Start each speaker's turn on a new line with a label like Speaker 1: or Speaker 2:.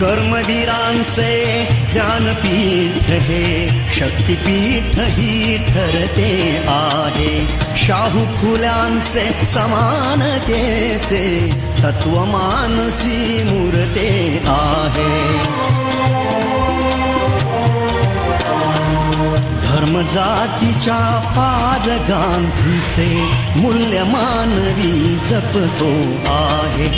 Speaker 1: कर्मवीरांचे ज्ञानपीठ हे शक्तिपीठ ही ठरते आहे. शाहू फुल्यांचे समानतेचे तत्वमानसी मूर्ते आहे. धर्म जातीच्या पाद गांधीचे मूल्यमानवी जपतो आहे.